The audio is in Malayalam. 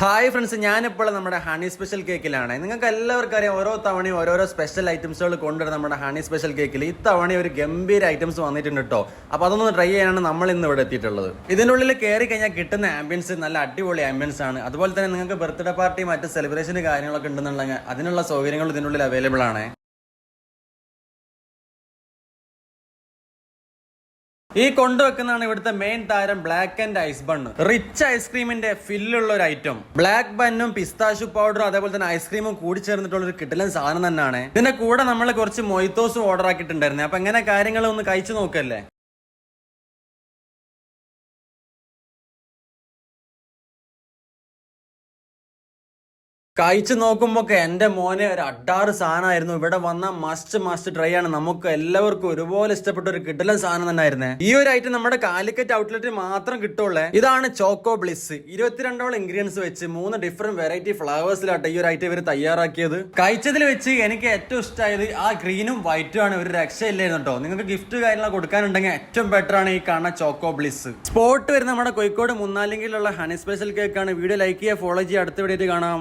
ഹായ് ഫ്രണ്ട്സ് ഞാനിപ്പോൾ നമ്മുടെ ഹണി സ്പെഷ്യൽ കേക്കിലാണ് നിങ്ങൾക്ക് എല്ലാവർക്കും അറിയാം ഓരോ തവണയും ഓരോരോ സ്പെഷ്യൽ ഐറ്റംസുകൾ കൊണ്ടുവരുന്ന നമ്മുടെ ഹണി സ്പെഷ്യൽ കേക്കിൽ ഇത്തവണ ഒരു ഗംഭീര ഐറ്റംസ് വന്നിട്ടുണ്ട് കേട്ടോ അപ്പോൾ അതൊന്ന് ട്രൈ ചെയ്യാനാണ് നമ്മൾ ഇന്ന് ഇവിടെ എത്തിയിട്ടുള്ളത്. ഇതിന്റെ ഉള്ളിൽ കയറി കഴിഞ്ഞാൽ കിട്ടുന്ന ആംബിയൻസ് നല്ല അടിപൊളി ആംബിയൻസ് ആണ്. അതുപോലെ തന്നെ നിങ്ങൾക്ക് ബർത്ത്ഡേ പാർട്ടി മറ്റ് സെലിബ്രേഷൻ കാര്യങ്ങളൊക്കെ ഉണ്ടെന്നുണ്ടെങ്കിൽ അതിനുള്ള സൗകര്യങ്ങൾ ഇതിനുള്ളിൽ അവൈലബിൾ ആണ്. ഈ കൊണ്ടുവെക്കുന്നതാണ് ഇവിടുത്തെ മെയിൻ താരം black and ice bun rich ഐസ്ക്രീമിന്റെ ഫില്ലുള്ള ഒരു ഐറ്റം ബ്ലാക്ക് ബണ്ണും പിസ്താഷു പൗഡറും അതേപോലെ തന്നെ ഐസ്ക്രീമും കൂടി ചേർന്നിട്ടുള്ള ഒരു കിട്ടലൻ സാധനം തന്നെയാണ്. ഇതിന്റെ കൂടെ നമ്മൾ കുറച്ച് മൊയ്ത്തോസും ഓർഡർ ആക്കിയിട്ടുണ്ടായിരുന്നു. അപ്പൊ എങ്ങനെ കാര്യങ്ങൾ ഒന്ന് കഴിച്ചു നോക്കല്ലേ? കഴിച്ചു നോക്കുമ്പോ എന്റെ മോനെ ഒരു അഡാറ് സാധനമായിരുന്നു. ഇവിടെ വന്ന മസ്റ്റ് മസ്റ്റ് ട്രൈ ആണ്. നമുക്ക് എല്ലാവർക്കും ഒരുപോലെ ഇഷ്ടപ്പെട്ട ഒരു കിട്ടല സാധനം തന്നെ ആയിരുന്നേ ഈ ഒരു ഐറ്റം നമ്മുടെ കാലിക്കറ്റ് ഔട്ട്ലെറ്റിൽ മാത്രം കിട്ടുള്ളേ ഇതാണ് ചോക്കോ ബ്ലിസ് ഇരുപത്തിരണ്ടോളം ഇൻഗ്രീഡിയൻസ് വെച്ച് മൂന്ന് ഡിഫറെന്റ് വെറൈറ്റി ഫ്ലവേഴ്സിലാട്ടെ ഈ ഒരു ഐറ്റം ഇവർ തയ്യാറാക്കിയത്. കഴിച്ചതിൽ വെച്ച് എനിക്ക് ഏറ്റവും ഇഷ്ടമായത് ആ ഗ്രീനും വൈറ്റും ആണ്. ഒരു രക്ഷയില്ലായിരുന്നു കേട്ടോ നിങ്ങൾക്ക് ഗിഫ്റ്റ് കാര്യങ്ങളൊക്കെ കൊടുക്കാനുണ്ടെങ്കിൽ ഏറ്റവും ബെറ്റർ ആണ് ഈ കാണുന്ന ചോക്കോ ബ്ലിസ് സ്പോട്ട് വരുന്ന നമ്മുടെ കോഴിക്കോട് മുന്നാലിങ്കിലുള്ള ഹണി സ്പെഷ്യൽ കേക്കാണ് വീഡിയോ ലൈക്ക് ചെയ്യുക ഫോളോ ചെയ്യുക. അടുത്ത വീഡിയോ കാണാം.